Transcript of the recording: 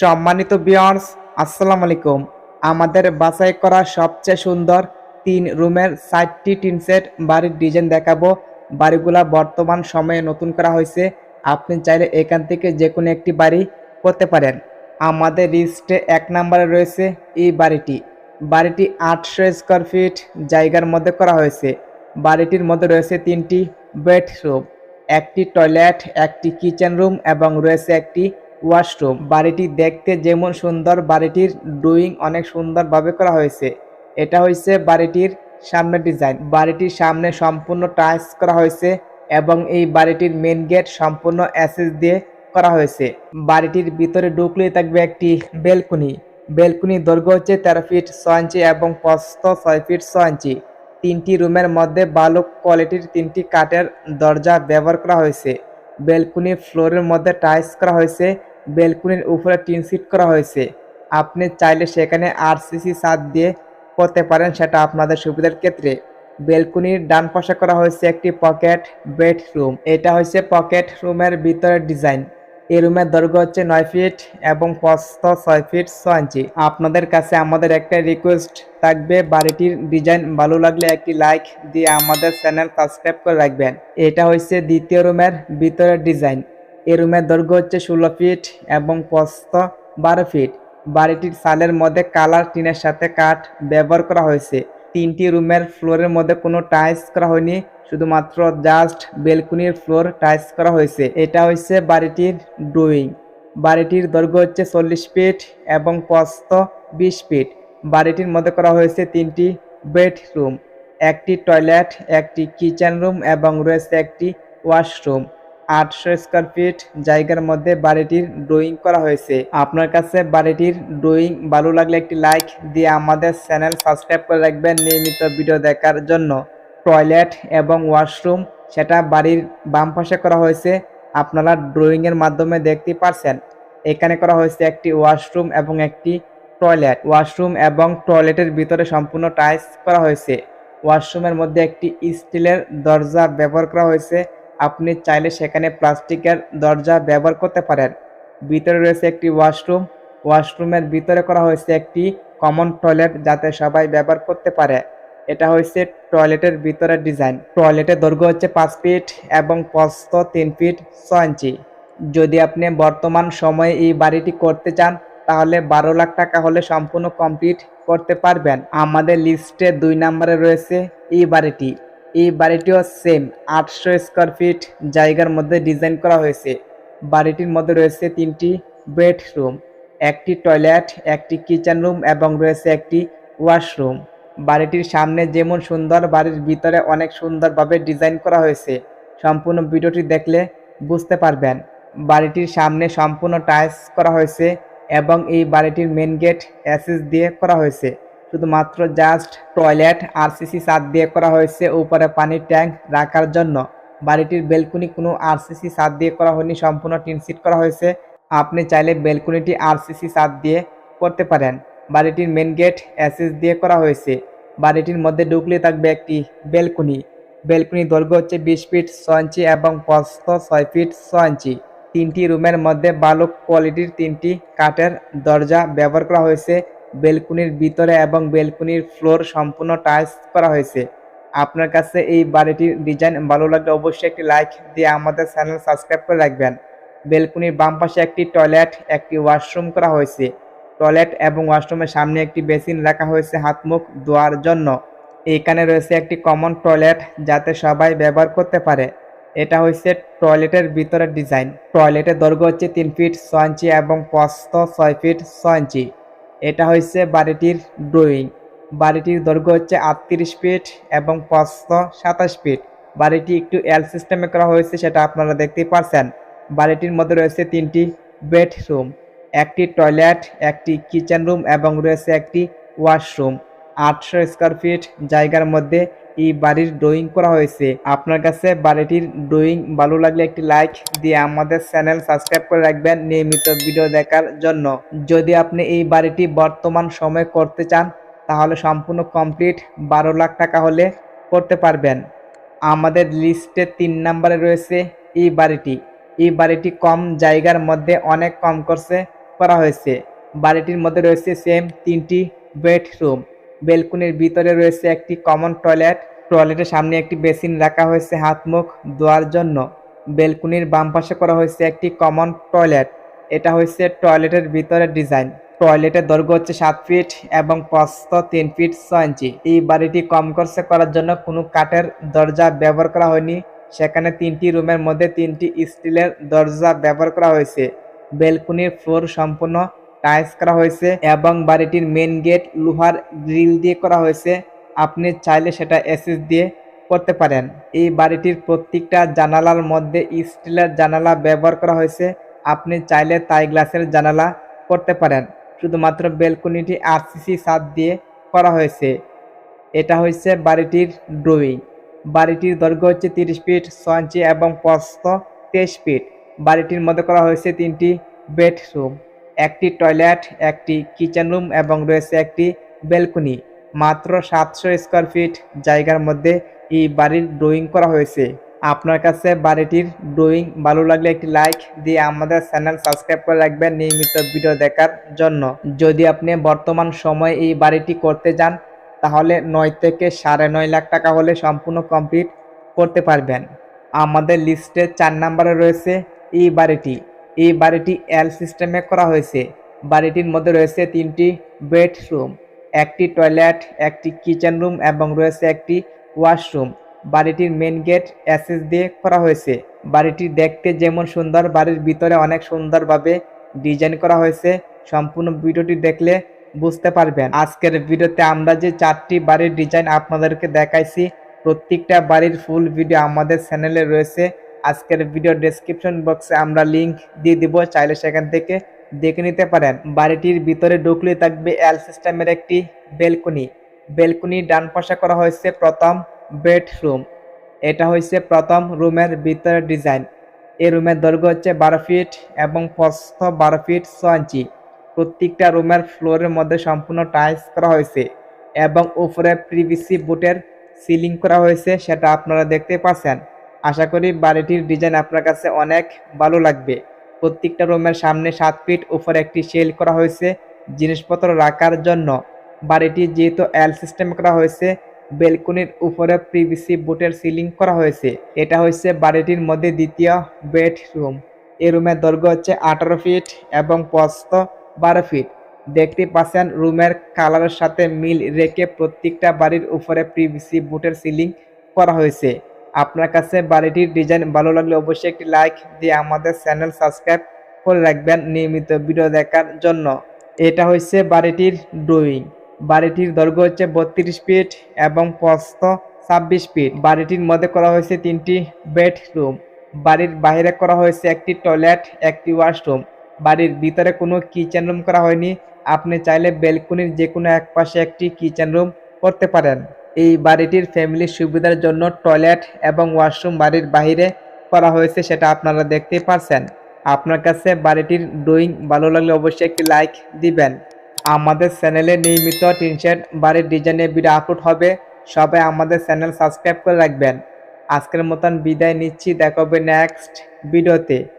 সম্মানিত বিয়ার্স আসসালামু আলাইকুম। আমাদের বাছাই করা সবচেয়ে সুন্দর তিন রুমের সাতটি টিন সেট বাড়ির ডিজাইন দেখাবো। বাড়িগুলা বর্তমান সময়ে নতুন করা হয়েছে। আপনি চাইলে এখান থেকে যে কোনো একটি বাড়ি করতে পারেন। আমাদের লিস্টে এক নম্বরে রয়েছে এই বাড়িটি। বাড়িটি আটশো স্কোয়ার ফিট জায়গার মধ্যে করা হয়েছে। বাড়িটির মধ্যে রয়েছে তিনটি বেডরুম একটি টয়লেট একটি কিচেন রুম এবং রয়েছে একটি ওয়াশরুম। বাড়িটি দেখতে যেমন সুন্দর, বাড়িটির ড্রয়িং অনেক সুন্দরভাবে করা হয়েছে। এটা হয়েছে বাড়িটির সামনের ডিজাইন। বাড়িটির সামনে সম্পূর্ণ টাইলস করা হয়েছে এবং এই বাড়িটির মেন গেট সম্পূর্ণ অ্যাসেস দিয়ে করা হয়েছে। বাড়িটির ভিতরে ঢুকলেই থাকবে একটি বেলকুনি। বেলকুনি দৈর্ঘ্য হচ্ছে তেরো ফিট ছয় ইঞ্চি এবং প্রস্থ ছয় ফিট ছয় ইঞ্চি। তিনটি রুমের মধ্যে ভালো কোয়ালিটির তিনটি কাঠের দরজা ব্যবহার করা হয়েছে। বেলকুনির ফ্লোরের মধ্যে টাইলস করা হয়েছে বেলকুনির উপরে টিন সিট করা হয়েছে। আপনি চাইলে সেখানে আরসিসি ছাদ দিয়ে করতে পারেন, সেটা আপনাদের সুবিধার ক্ষেত্রে। বেলকুনির ডান পাশে করা হয়েছে একটি পকেট বেডরুম। এটা হচ্ছে পকেট রুমের ভিতরের ডিজাইন। এই রুমের দৈর্ঘ্য হচ্ছে নয় ফিট এবং প্রস্থ ছয় ফিট ছয় ইঞ্চি। আপনাদের কাছে আমাদের একটা রিকোয়েস্ট থাকবে, বাড়িটির ডিজাইন ভালো লাগলে একটি লাইক দিয়ে আমাদের চ্যানেল সাবস্ক্রাইব করে রাখবেন। এটা হচ্ছে দ্বিতীয় রুমের ভিতরের ডিজাইন। এই রুমের দৈর্ঘ্য হচ্ছে ষোলো ফিট এবং প্রস্থ বারো ফিট। বাড়িটির সালের মধ্যে কালার টিনের সাথে কাঠ ব্যবহার করা হয়েছে। তিনটি রুমের ফ্লোরের মধ্যে কোনো টাইলস করা হয়নি, শুধুমাত্র জাস্ট বেলকুনির ফ্লোর টাইলস করা হয়েছে। এটা হচ্ছে বাড়িটির ড্রয়িং। বাড়িটির দৈর্ঘ্য হচ্ছে চল্লিশ ফিট এবং প্রস্থ বিশ ফিট। বাড়িটির মধ্যে করা হয়েছে তিনটি বেডরুম। একটি টয়লেট, একটি কিচেন রুম এবং রয়েছে একটি ওয়াশরুম। আটশো স্কোয়ার ফিট জায়গার মধ্যে বাড়িটির ড্রয়িং করা হয়েছে। আপনার কাছে বাড়িটির ড্রয়িং ভালো লাগলে একটি লাইক দিয়ে আমাদের চ্যানেল সাবস্ক্রাইব করে রাখবেন নিয়মিত ভিডিও দেখার জন্য। টয়লেট এবং ওয়াশরুম সেটা বাড়ির বাম পাশে করা হয়েছে। আপনারা ড্রয়িংয়ের মাধ্যমে দেখতে পারছেন। এখানে করা হয়েছে একটি ওয়াশরুম এবং একটি টয়লেট ওয়াশরুম এবং টয়লেটের ভিতরে সম্পূর্ণ টাইলস করা হয়েছে। ওয়াশরুমের মধ্যে একটি স্টিলের দরজা ব্যবহার করা হয়েছে। আপনি চাইলে সেখানে প্লাস্টিকের দরজা ব্যবহার করতে পারেন। ভিতরে রয়েছে একটি ওয়াশরুম। ওয়াশরুমের ভিতরে করা হয়েছে একটি কমন টয়লেট যাতে সবাই ব্যবহার করতে পারে। এটা হয়েছে টয়লেটের ভিতরের ডিজাইন। টয়লেটের দৈর্ঘ্য হচ্ছে পাঁচ ফিট এবং প্রস্থ তিন ফিট ছয় ইঞ্চি। যদি আপনি বর্তমান সময়ে এই বাড়িটি করতে চান, তাহলে বারো লাখ টাকা হলে সম্পূর্ণ কমপ্লিট করতে পারবেন। আমাদের লিস্টে দুই নম্বরে রয়েছে এই বাড়িটি। এই বাড়িটিও সেম আটশো স্কোয়ার ফিট জায়গার মধ্যে ডিজাইন করা হয়েছে। বাড়িটির মধ্যে রয়েছে তিনটি বেডরুম একটি টয়লেট একটি কিচেন রুম এবং রয়েছে একটি ওয়াশরুম বাড়িটির সামনে যেমন সুন্দর, বাড়ির ভিতরে অনেক সুন্দরভাবে ডিজাইন করা হয়েছে। সম্পূর্ণ ভিডিওটি দেখলে বুঝতে পারবেন। বাড়িটির সামনে সম্পূর্ণ টাইলস করা হয়েছে এবং এই বাড়িটির মেন গেট অ্যাসেস দিয়ে করা হয়েছে। শুধুমাত্র জাস্ট টয়লেট আর আরসিসি ছাদ দিয়ে করা হয়েছে, উপরে পানির ট্যাঙ্ক রাখার জন্য। বাড়িটির বেলকুনি কোনো আর আরসিসি ছাদ দিয়ে করা হয়নি, সম্পূর্ণ টিন সিট করা হয়েছে। আপনি চাইলে বেলকুনিটি আরসিসি ছাদ দিয়ে করতে পারেন। বাড়িটির মেন গেট অ্যাসেস দিয়ে করা হয়েছে। বাড়িটির মধ্যে ঢুকলে থাকবে একটি বেলকুনি বেলকুনি দৈর্ঘ্য হচ্ছে বিশ ফিট ছয় ইঞ্চি এবং প্রস্থ ছয় ফিট ছয় ইঞ্চি। তিনটি রুমের মধ্যে ভালো কোয়ালিটির তিনটি কাঠের দরজা ব্যবহার করা হয়েছে। বেলকুনির ভিতরে এবং বেলকুনির ফ্লোর সম্পূর্ণ টাইলস করা হয়েছে। আপনার কাছে এই বাড়িটির ডিজাইন ভালো লাগলে অবশ্যই একটি লাইক দিয়ে আমাদের চ্যানেল সাবস্ক্রাইব করে রাখবেন। বেলকুনির বাম পাশে একটি টয়লেট, একটি ওয়াশরুম করা হয়েছে। টয়লেট এবং ওয়াশরুমের সামনে একটি বেসিন রাখা হয়েছে হাত মুখ ধোয়ার জন্য। এখানে রয়েছে একটি কমন টয়লেট যাতে সবাই ব্যবহার করতে পারে। এটা হচ্ছে টয়লেটের ভিতরের ডিজাইন। টয়লেটের দৈর্ঘ্য হচ্ছে তিন ফিট ছয় ইঞ্চি এবং প্রস্থ ছয় ফিট ছয় ইঞ্চি। এটা হচ্ছে বাড়িটির ড্রয়িং। বাড়িটির দৈর্ঘ্য হচ্ছে আটত্রিশ ফিট এবং পাঁচশো সাতাশ ফিট। বাড়িটি একটু এল সিস্টেমে করা হয়েছে, সেটা আপনারা দেখতে পারছেন। বাড়িটির মধ্যে রয়েছে তিনটি বেডরুম, একটি টয়লেট, একটি কিচেন রুম এবং রয়েছে একটি ওয়াশরুম। আটশো স্কোয়ার ফিট জায়গার মধ্যে এই বাড়ির ড্রয়িং করা হয়েছে। আপনার কাছে বাড়িটির ড্রয়িং ভালো লাগলে একটি লাইক দিয়ে আমাদের চ্যানেল সাবস্ক্রাইব করে রাখবেন নিয়মিত ভিডিও দেখার জন্য। যদি আপনি এই বাড়িটি বর্তমান সময়ে করতে চান, তাহলে সম্পূর্ণ কমপ্লিট বারো লাখ টাকা হলে করতে পারবেন। আমাদের লিস্টে তিন নম্বরে রয়েছে এই বাড়িটি। এই বাড়িটি কম জায়গার মধ্যে অনেক কম করছে করা হয়েছে। বাড়িটির মধ্যে রয়েছে সেম তিনটি বেডরুম বেলকুনির ভিতরে রয়েছে একটি কমন টয়লেট টয়লেটের সামনে একটি বেসিন রাখা হয়েছে হাত মুখ ধোয়ার জন্য। বেলকুনির বাম পাশে করা হয়েছে একটি কমন টয়লেট এটা হচ্ছে টয়লেটের ভিতরের ডিজাইন টয়লেটের দৈর্ঘ্য হচ্ছে সাত ফিট এবং প্রস্থ তিন ফিট ছয় ইঞ্চি এই বাড়িটি কম খরচে করার জন্য কোনো কাঠের দরজা ব্যবহার করা হয়নি। সেখানে তিনটি রুমের মধ্যে তিনটি স্টিলের দরজা ব্যবহার করা হয়েছে। বেলকুনির ফ্লোর সম্পূর্ণ টাইলস করা হয়েছে এবং বাড়িটির মেন গেট লোহার গ্রিল দিয়ে করা হয়েছে। আপনি চাইলে সেটা এসএস দিয়ে করতে পারেন। এই বাড়িটির প্রত্যেকটা জানালার মধ্যে স্টিলের জানালা ব্যবহার করা হয়েছে। আপনি চাইলে তাই গ্লাসের জানালা করতে পারেন। শুধুমাত্র বেলকনিটি আরসিসি ছাদ দিয়ে করা হয়েছে। এটা হচ্ছে বাড়িটির ড্রয়িং বাড়িটির দৈর্ঘ্য হচ্ছে তিরিশ ফিট ছয় ইঞ্চি এবং প্রস্থ তেইশ ফিট। বাড়িটির মধ্যে করা হয়েছে তিনটি বেডরুম। একটি টয়লেট, একটি কিচেন রুম এবং রয়েছে একটি ব্যালকনি। মাত্র সাতশো স্কোয়ার ফিট জায়গার মধ্যে এই বাড়ির ড্রয়িং করা হয়েছে। আপনার কাছে বাড়িটির ড্রয়িং ভালো লাগলে একটি লাইক দিয়ে আমাদের চ্যানেল সাবস্ক্রাইব করে রাখবেন নিয়মিত ভিডিও দেখার জন্য। যদি আপনি বর্তমান সময়ে এই বাড়িটি করতে যান তাহলে নয় থেকে সাড়ে নয় লাখ টাকা হলে সম্পূর্ণ কমপ্লিট করতে পারবেন। আমাদের লিস্টে চার নাম্বারে রয়েছে এই বাড়িটি। এই বাড়িটি এল সিস্টেমে করা হয়েছে। বাড়িটির মধ্যে রয়েছে তিনটি বেডরুম, একটি টয়লেট, একটি কিচেন রুম এবং রয়েছে একটি ওয়াশরুম। বাড়িটির মেন গেট অ্যাসেস দিয়ে করা হয়েছে। বাড়িটি দেখতে যেমন সুন্দর, বাড়ির ভিতরে অনেক সুন্দরভাবে ডিজাইন করা হয়েছে। সম্পূর্ণ ভিডিওটি দেখলে বুঝতে পারবেন। আজকের ভিডিওতে আমরা যে চারটি বাড়ির ডিজাইন আপনাদেরকে দেখাইছি, প্রত্যেকটা বাড়ির ফুল ভিডিও আমাদের চ্যানেলে রয়েছে। আজকের ভিডিও ডেসক্রিপশন বক্সে আমরা লিংক দিয়ে দিব, চাইলে সেখান থেকে দেখে নিতে পারেন। বাড়িটির ভিতরে ঢুকলে থাকবে এল সিস্টেমের একটি বেলকনি বেলকনি ডান পাশে করা হয়েছে প্রথম বেডরুম এটা হয়েছে প্রথম রুমের ভিতরের ডিজাইন এই রুমের দৈর্ঘ্য হচ্ছে বারো ফিট এবং প্রস্থ বারো ফিট ছ ইঞ্চি প্রত্যেকটা রুমের ফ্লোরের মধ্যে সম্পূর্ণ টাইলস করা হয়েছে এবং উপরে প্রিভিসি বুটের সিলিং করা হয়েছে, সেটা আপনারা দেখতে পাচ্ছেন। আশা করি বাড়িটির ডিজাইন আপনার কাছে অনেক ভালো লাগবে। প্রত্যেকটা রুমের সামনে সাত ফিট উপরে একটি সেল করা হয়েছে জিনিসপত্র রাখার জন্য। বাড়িটি যেহেতু এল সিস্টেম করা হয়েছে বেলকনির উপরে প্রিভিসি বুটের সিলিং করা হয়েছে। এটা হচ্ছে বাড়িটির মধ্যে দ্বিতীয় বেডরুম এই রুমের দৈর্ঘ্য হচ্ছে আঠারো ফিট এবং প্রস্থ বারো ফিট। দেখতে পাচ্ছেন রুমের কালারের সাথে মিল রেখে প্রত্যেকটা বাড়ির উপরে প্রিভিসি বুটের সিলিং করা হয়েছে। আপনার কাছে বাড়িটির ডিজাইন ভালো লাগলে অবশ্যই একটি লাইক দিয়ে আমাদের চ্যানেল সাবস্ক্রাইব করে রাখবেন নিয়মিত ভিডিও দেখার জন্য। এটা হচ্ছে বাড়িটির ড্রয়িং। বাড়িটির দৈর্ঘ্য হচ্ছে বত্রিশ ফিট এবং প্রস্থ ছাব্বিশ ফিট। বাড়িটির মধ্যে করা হয়েছে তিনটি বেডরুম। বাড়ির বাইরে করা হয়েছে একটি টয়লেট, একটি ওয়াশরুম। বাড়ির ভিতরে কোনো কিচেন রুম করা হয়নি। আপনি চাইলে বেলকনির যে কোনো এক পাশে একটি কিচেন রুম করতে পারেন। এই বাড়িটির ফ্যামিলির সুবিধার জন্য টয়লেট এবং ওয়াশরুম বাড়ির বাইরে করা হয়েছে সেটা আপনারা দেখতে পারছেন। আপনার কাছে বাড়িটির ড্রয়িং ভালো লাগলে অবশ্যই একটি লাইক দিবেন। আমাদের চ্যানেলে নিয়মিত টিনশেড বাড়ির ডিজাইনের ভিডিও আপলোড হবে। সবাই আমাদের চ্যানেল সাবস্ক্রাইব করে রাখবেন। আজকের মতন বিদায় নিচ্ছি। দেখা হবে নেক্সট ভিডিওতে।